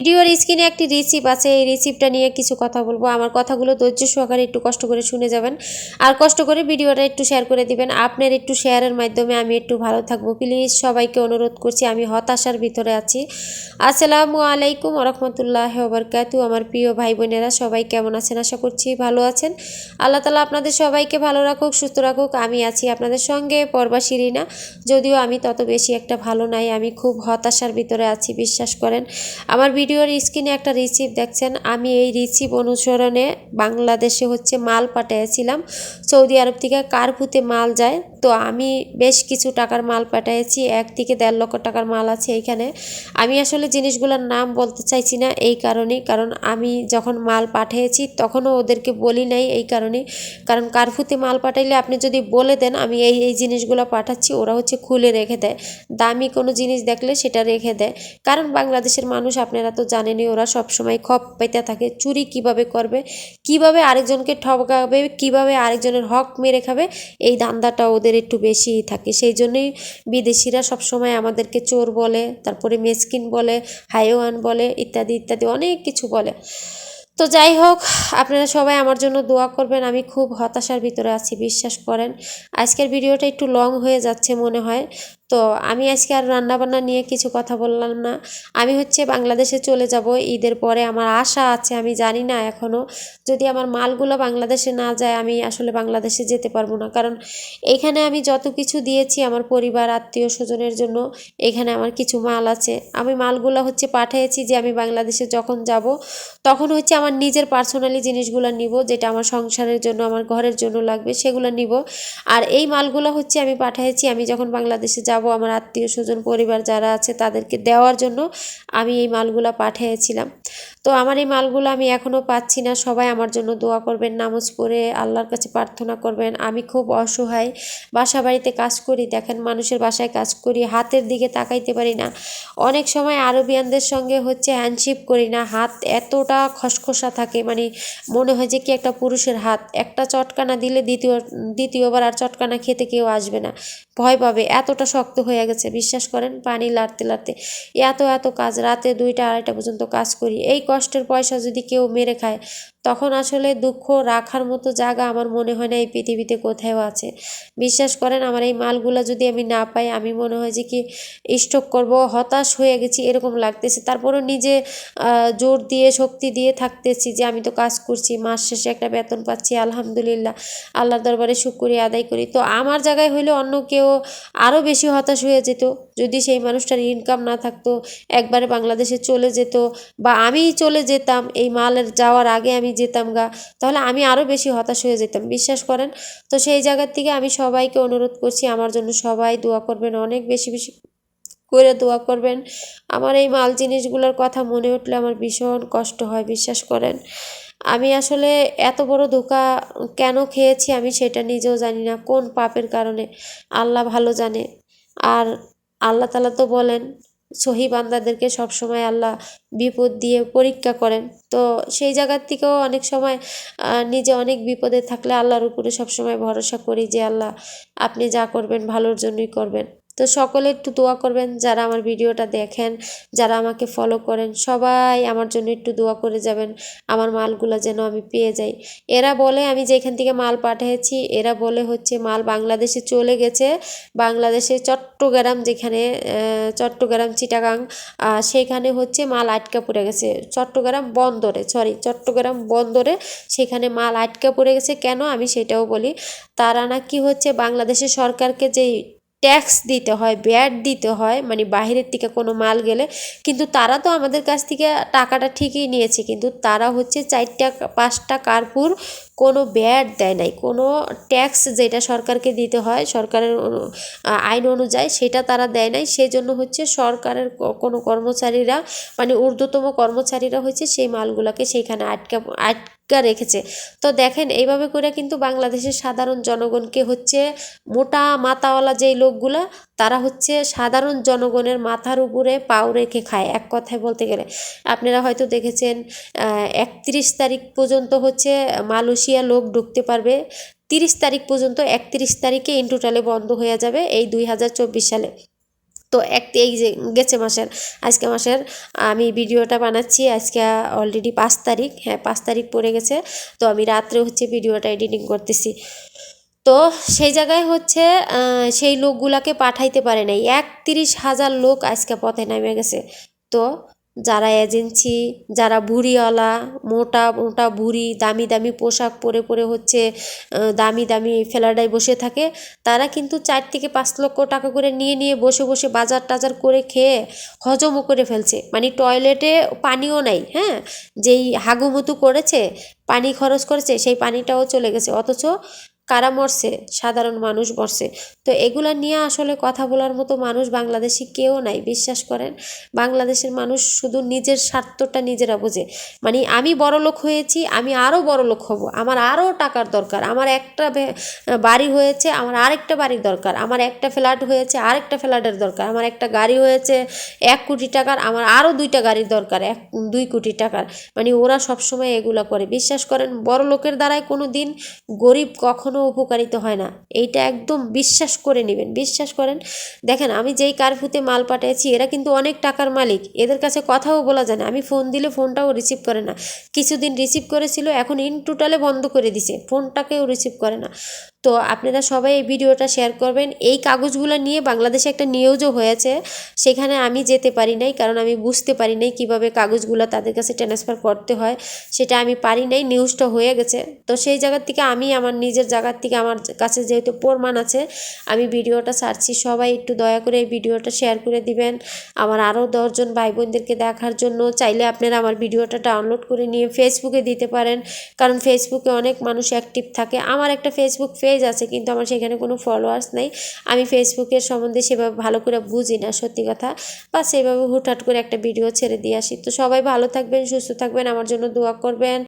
ভিডিওর স্ক্রিনে একটি রিসিপ আছে, এই রিসিপটা নিয়ে কিছু কথা বলব। আমার কথাগুলো ধৈর্য সহকারে একটু কষ্ট করে শুনে যাবেন। আর কষ্ট করে ভিডিওটা একটু শেয়ার করে দিবেন। আপনার একটু শেয়ারের মাধ্যমে আমি একটু ভালো থাকব। প্লিজ সবাইকে অনুরোধ করছি, আমি হতাশার ভিতরে আছি। আসসালামু আলাইকুম রহমতুল্লাহ বরকাতু আমার প্রিয় ভাই বোনেরা সবাই কেমন আছেন? আশা করছি ভালো আছেন। আল্লাহ তালা আপনাদের সবাইকে ভালো রাখুক, সুস্থ রাখুক। আমি আছি আপনাদের সঙ্গে পর্বা শিরিনা যদিও আমি তত বেশি একটা ভালো নাই, আমি খুব হতাশার ভিতরে আছি, বিশ্বাস করেন। আমার ভিডিওর স্ক্রিনে একটা রিসিভ দেখছেন। আমি এই রিসিভ অনুসরণে বাংলাদেশে হচ্ছে মাল পাঠিয়েছিলাম। সৌদি আরব থেকে কারপুতে মাল যায়। তো আমি বেশ কিছু টাকার মাল পাঠিয়েছি। এক থেকে দেড় লক্ষ টাকার মাল আছে এইখানে আমি আসলে জিনিসগুলোর নাম বলতে চাইছি না এই কারণেই। কারণ আমি যখন মাল পাঠিয়েছি তখনও ওদেরকে বলি নাই এই কারণে কারণ কারফুতে মাল পাঠাইলে আপনি যদি বলে দেন, আমি এই এই জিনিসগুলো পাঠাচ্ছি, ওরা হচ্ছে খুলে রেখে দেয়। দামি কোনো জিনিস দেখলে সেটা রেখে দেয়। কারণ বাংলাদেশের মানুষ আপনারা তো জানেনই ওরা সবসময় খপ পেতে থাকে, চুরি কীভাবে করবে, কীভাবে আরেকজনকে ঠকাবে, কীভাবে আরেকজনের হক মেরে খাবে, এই ধান্দাটা ওদের একটু বেশিই থাকে। সেই জন্যই বিদেশিরা সবসময় আমাদেরকে চোর বলে, তারপরে মেসকিন বলে, হাইওয়ান বলে, ইত্যাদি ইত্যাদি অনেক কিছু বলে। তো যাই হোক, আপনারা সবাই আমার জন্য দোয়া করবেন, আমি খুব হতাশার ভিতরে আছি, বিশ্বাস করেন। আজকের ভিডিওটা একটু লং হয়ে যাচ্ছে মনে হয়। তো আমি আজকে আর রান্নাবান্না নিয়ে কিছু কথা বললাম না। আমি হচ্ছে বাংলাদেশে চলে যাব, ঈদের পরে আমার আশা আছে, আমি জানি না এখনও যদি আমার মালগুলো বাংলাদেশে না যায়, আমি আসলে বাংলাদেশে যেতে পারব না। কারণ এখানে আমি যত কিছু দিয়েছি আমার পরিবার, আত্মীয় স্বজনের জন্য, এখানে আমার কিছু মাল আছে। আমি মালগুলো হচ্ছে পাঠিয়েছি যে আমি বাংলাদেশে যখন যাব, তখন হচ্ছে আমার নিজের পার্সোনালি জিনিসগুলো নিব, যেটা আমার সংসারের জন্য, আমার ঘরের জন্য লাগবে, সেগুলো নিব। আর এই মালগুলো হচ্ছে আমি পাঠিয়েছি, আমি যখন বাংলাদেশে যাব আমার আত্মীয় স্বজন, পরিবার যারা আছে তাদেরকে দেওয়ার জন্য আমি এই মালগুলো পাঠিয়েছিলাম। তো আমার এই মালগুলো আমি এখনও পাচ্ছি না, সবাই আমার জন্য দোয়া করবেন, নামাজ পড়ে আল্লাহর কাছে প্রার্থনা করবেন। আমি খুব অসহায় বাসা বাড়িতে কাজ করি, দেখেন মানুষের বাসায় কাজ করি, হাতের দিকে তাকাইতে পারি না। অনেক সময় আরবিয়ানদের সঙ্গে হচ্ছে হ্যান্ডশিপ করি না, হাত এতটা খসখসা থাকে মানে মনে হয় যে কি একটা পুরুষের হাত, একটা চটকানা দিলে দ্বিতীয়, দ্বিতীয়বার আর চটকানা খেতে কেউ আসবে না, ভয় পাবে, এতটা শক্ত হয়ে গেছে, বিশ্বাস করেন? পানি লাড়তে লাড়তে। এত এত কাজ, রাতে দুইটা, আড়াইটা পর্যন্ত কাজ করি। এই কষ্টের পয়সা যদি কেউ মেরে খায় তখন আসলে দুঃখ রাখার মতো জায়গা আমার মনে হয় না এই পৃথিবীতে কোথাও আছে। বিশ্বাস করেন, আমার এই মালগুলো যদি আমি না পাই, আমি মনে হয় যে কি স্টক করব, হতাশ হয়ে গেছি, এরকম লাগতেছে। তারপরেও নিজে জোর দিয়ে, শক্তি দিয়ে থাকতেছি যে আমি তো কাজ করছি, মাস শেষে একটা বেতন পাচ্ছি, আলহামদুলিল্লাহ। আল্লাহর দরবারে শুক্রিয়া আদায় করি। তো আমার জায়গায় হইলে অন্য কেউ আরও বেশি হতাশ হয়ে যেত। যদি সেই মানুষটার ইনকাম না থাকতো, একবারে বাংলাদেশে চলে যেত বা আমিই চলে যেতাম, এই মালের যাওয়ার আগে আমি যেতাম গা, তাহলে আমি আরও বেশি হতাশ হয়ে যেতাম, বিশ্বাস করেন? তো সেই জায়গার থেকে আমি সবাইকে অনুরোধ করছি, আমার জন্য সবাই দোয়া করবেন, অনেক বেশি বেশি করে দোয়া করবেন। আমার এই মাল জিনিসগুলোর কথা মনে উঠলে আমার ভীষণ কষ্ট হয়, বিশ্বাস করেন? আমি আসলে এত বড় ধোকা কেন খেয়েছি আমি সেটা নিজেও জানি না, কোন পাপের কারণে? আল্লাহ ভালো জানে। আর আল্লাহ তালা তো বলেন সহি বান্দাদেরকে সবসময় আল্লাহ বিপদ দিয়ে পরীক্ষা করেন। তো সেই জায়গার থেকেও অনেক সময় নিজে অনেক বিপদে থাকলে আল্লাহর উপরে সবসময় ভরসা করি যে, আল্লাহ, আপনি যা করবেন ভালোর জন্যই করবেন। তো সকলে একটু দোয়া করবেন, যারা আমার ভিডিওটা দেখেন, যারা আমাকে ফলো করেন, সবাই আমার জন্য একটু দোয়া করে যাবেন, আমার মালগুলো যেন আমি পেয়ে যাই। এরা বলে, আমি যেখান থেকে মাল পাঠিয়েছি, এরা বলে হচ্ছে মাল বাংলাদেশে চলে গেছে, বাংলাদেশে চট্টগ্রাম যেখানে চট্টগ্রাম, চিটাগাং সেখানে হচ্ছে মাল আটকা পড়ে গেছে। চট্টগ্রাম বন্দরে সরি চট্টগ্রাম বন্দরে সেখানে মাল আটকা পড়ে গেছে। কেন? আমি সেটাও বলি, তারা নাকি হচ্ছে বাংলাদেশের সরকারকে যেই ট্যাক্স দিতে হয় ব্যাট দিতে হয় মানে বাহিরের থেকে কোনো মাল গেলে। কিন্তু তারা তো আমাদের কাছ থেকে টাকাটা ঠিকই নিয়েছে, কিন্তু তারা হচ্ছে চারটা, পাঁচটা কার্পুর কোনো ব্যাট দেয় নাই। কোনো ট্যাক্স যেটা সরকারকে দিতে হয়, সরকারের আইন অনুযায়ী সেটা তারা দেয় নাই। সেজন্য হচ্ছে সরকারের কোনো কর্মচারীরা মানে ঊর্ধ্বতম কর্মচারীরা হচ্ছে সেই মালগুলোকে সেইখানে আটকা আটকা রেখেছে। তো দেখেন, এইভাবে করে কিন্তু বাংলাদেশের সাধারণ জনগণকে হচ্ছে মোটা মাথাওয়ালা যেই লোকগুলা, তারা হচ্ছে সাধারণ জনগণের মাথার উপরে পাও রেখে খায়, এক কথায় বলতে গেলে। আপনারা হয়তো দেখেছেন একত্রিশ তারিখ পর্যন্ত হচ্ছে মালয়েশিয়া লোক ঢুকতে পারবে। তিরিশ তারিখ পর্যন্ত একত্রিশ তারিখে ইন টোটালে বন্ধ হয়ে যাবে এই দুই হাজার চব্বিশ সালে। তো এক এই যে গেছে মাসের, আজকে মাসের আমি ভিডিওটা বানাচ্ছি, আজকে অলরেডি পাঁচ তারিখ হ্যাঁ পাঁচ তারিখ পড়ে গেছে, তো আমি রাত্রে হচ্ছে ভিডিওটা এডিটিং করতেছি। তো সেই জায়গায় হচ্ছে সেই লোকগুলাকে পাঠাইতে পারে নাই। একত্রিশ হাজার লোক আজকে পথে নামে গেছে। তো যারা এজেন্সি, যারা ভুড়িওয়ালা, মোটা মোটা ভুড়ি, দামি দামি পোশাক পরে পরে হচ্ছে দামি দামি ফেলাডায় বসে থাকে, তারা কিন্তু চার থেকে পাঁচ লক্ষ টাকা করে নিয়ে নিয়ে বসে বসে বাজার টাজার করে খেয়ে হজমও করে ফেলছে। মানে টয়লেটে পানিও নাই হ্যাঁ? যেই হাগুমুতু করেছে, পানি খরচ করেছে, সেই পানিটাও চলে গেছে। অথচ কারা মরছে? সাধারণ মানুষ মরছে। তো এগুলা নিয়ে আসলে কথা বলার মতো মানুষ বাংলাদেশি কেউ নাই, বিশ্বাস করেন? বাংলাদেশের মানুষ শুধু নিজের স্বার্থটা নিজেরা বোঝে। মানে আমি বড় লোক হয়েছি, আমি আরও বড় লোক হব। আমার আরও টাকার দরকার। আমার একটা বাড়ি হয়েছে, আমার আরেকটা বাড়ির দরকার। আমার একটা ফ্ল্যাট হয়েছে, আরেকটা ফ্ল্যাটের দরকার। আমার একটা গাড়ি হয়েছে, এক কোটি টাকার। আমার আরও দুইটা গাড়ির দরকার, এক, দুই কোটি টাকার। মানে ওরা সবসময় এগুলো করে। বিশ্বাস করেন, বড় লোকের দ্বারাই কোনো দিন গরিব কখনো উপকারিত হয় না। এইটা একদম বিশ্বাস করে নেবেন। বিশ্বাস করেন, দেখেন আমি যেই কারফুতে মাল পাঠিয়েছি এরা কিন্তু অনেক টাকার মালিক। এদের কাছে কথাও বলা যায় না। আমি ফোন দিলে ফোনটাও রিসিভ করে না। কিছুদিন রিসিভ করেছিল, এখন ইন টোটালে বন্ধ করে দিছে। ফোনটাকেও রিসিভ করে না। তো আপনারা সবাই এই ভিডিওটা শেয়ার করবেন। এই কাগজগুলো নিয়ে বাংলাদেশে একটা নিউজও হয়েছে। সেখানে আমি যেতে পারি নাই, কারণ আমি বুঝতে পারি নাই কীভাবে কাগজগুলো তাদের কাছে ট্রান্সফার করতে হয়। সেটা আমি পারি নাই নিউজটা হয়ে গেছে। তো সেই জায়গার থেকে আমি আমার নিজের জায়গার থেকে আমার কাছে যেহেতু প্রমাণ আছে, আমি ভিডিওটা ছাড়ছি। সবাই একটু দয়া করে এই ভিডিওটা শেয়ার করে দিবেন। আমার আরও দশজন ভাই বোনদেরকে দেখার জন্য। চাইলে আপনারা আমার ভিডিওটা ডাউনলোড করে নিয়ে ফেসবুকে দিতে পারেন। কারণ ফেসবুকে অনেক মানুষ অ্যাক্টিভ থাকে। আমার একটা ফেসবুক পেজ আছে, কিন্তু আমার সেখানে কোনো ফলোয়ার্স নেই। আমি ফেসবুকের সম্বন্ধে সেভাবে ভালো করে বুঝি না, সত্যি কথা। বা সেভাবে হুটহাট করে একটা ভিডিও ছেড়ে দিয়ে আসি। তো সবাই ভালো থাকবেন, সুস্থ থাকবেন। আমার জন্য দোয়া করবেন।